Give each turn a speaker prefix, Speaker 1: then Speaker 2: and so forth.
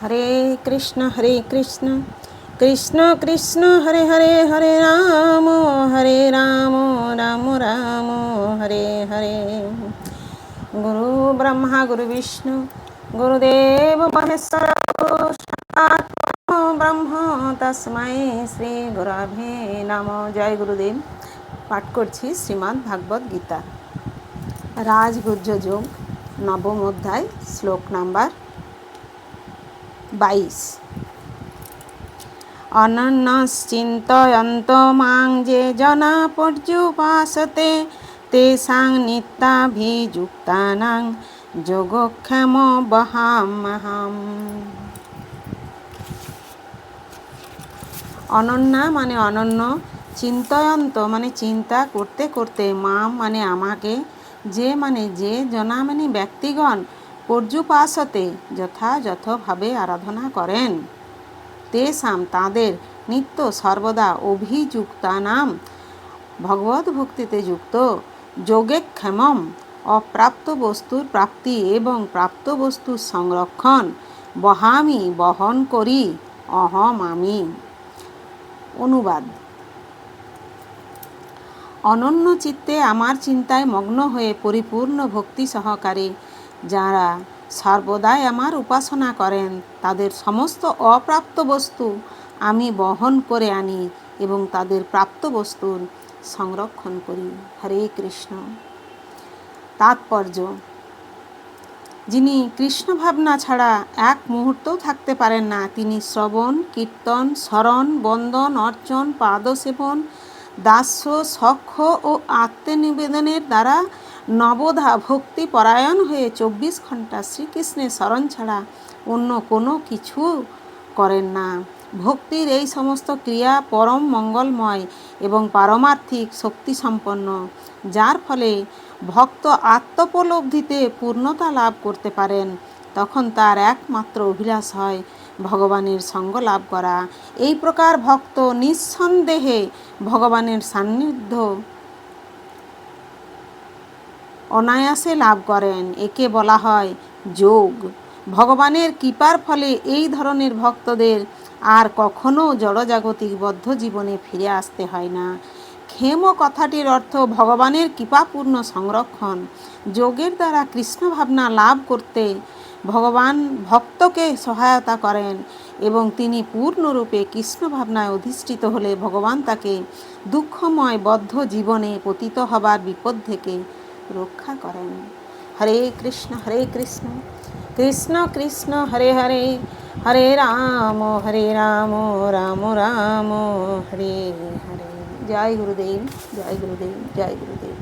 Speaker 1: হরে কৃষ্ণ হরে কৃষ্ণ কৃষ্ণ কৃষ্ণ হরে হরে হরে রাম হরে রাম রাম রাম হরে হরে গুরু ব্রহ্মা গুরু বিষ্ণু গুরুদেব মহেশ্বর ব্রহ্ম তসময় শ্রী গুরাভে নাম জয় গুরুদেব পাঠ করছি শ্রীমান ভাগবত গীতা রাজগুজ্জ যোগ নবম অধ্যায় শ্লোক নাম্বার বাইশ অনন্যশ্চিন্তয়ন্ত মাং যে জনা পর্যুপাসতে তেষাং নিত্যাভিযুক্তানাং যোগক্ষেম বহামহাম অনন্যা মানে অনন্য চিন্তয়ন্ত মানে চিন্তা করতে করতে মাম মানে আমাকে যে মানে যে জনা মানে ব্যক্তিগণ পর্যুপাসতে যথাযথভাবে আরাধনা করেন তেসাম তাঁদের নিত্য সর্বদা অভিযুক্তানাম ভগবত ভক্তিতে যুক্ত যোগেক্ষেমম অপ্রাপ্ত বস্তুর প্রাপ্তি এবং প্রাপ্ত বস্তুর সংরক্ষণ বহামি বহন করি অহম আমি অনুবাদ অনন্য চিত্তে আমার চিন্তায় মগ্ন হয়ে পরিপূর্ণ ভক্তি সহকারে যারা সর্বদাই আমার উপাসনা করেন তাদের সমস্ত অপ্রাপ্ত বস্তু আমি বহন করে আনি এবং তাদের প্রাপ্ত বস্তুর সংরক্ষণ করি হরে কৃষ্ণ তাৎপর্য যিনি কৃষ্ণ ভাবনা ছাড়া এক মুহূর্তও থাকতে পারেন না তিনি শ্রবণ কীর্তন স্মরণ বন্দন অর্চন পাদসেবন দাস্য সক্ষ ও আত্মনিবেদনের দ্বারা নবধা ভক্তি পরায়ণ হয়ে চব্বিশ ঘন্টা শ্রীকৃষ্ণের স্মরণ ছাড়া অন্য কোনো কিছু করেন না ভক্তির এই সমস্ত ক্রিয়া পরম মঙ্গলময় এবং পারমার্থিক শক্তিসম্পন্ন যার ফলে ভক্ত আত্মপলব্ধিতে পূর্ণতা লাভ করতে পারেন তখন তার একমাত্র অভিলাষ হয় ভগবানের সঙ্গ লাভ করা এই প্রকার ভক্ত নিঃসন্দেহে ভগবানের সান্নিধ্য অনায়াসে লাভ করেন একে বলা হয় যোগ ভগবানের কৃপার ফলে এই ধরনের ভক্তদের আর কখনও জড়জাগতিক বদ্ধ জীবনে ফিরে আসতে হয় না ক্ষেম কথাটির অর্থ ভগবানের কৃপাপূর্ণ সংরক্ষণ যোগের দ্বারা কৃষ্ণ ভাবনা লাভ করতে ভগবান ভক্তকে সহায়তা করেন এবং তিনি পূর্ণরূপে কৃষ্ণ ভাবনায় অধিষ্ঠিত হলে ভগবান তাকে দুঃখময় বদ্ধ জীবনে পতিত হবার বিপদ থেকে রক্ষা করেন হরে কৃষ্ণ হরে কৃষ্ণ কৃষ্ণ কৃষ্ণ হরে হরে হরে রাম হরে রাম রাম রাম হরে হরে জয় গুরুদেব জয় গুরুদেব জয় গুরুদেব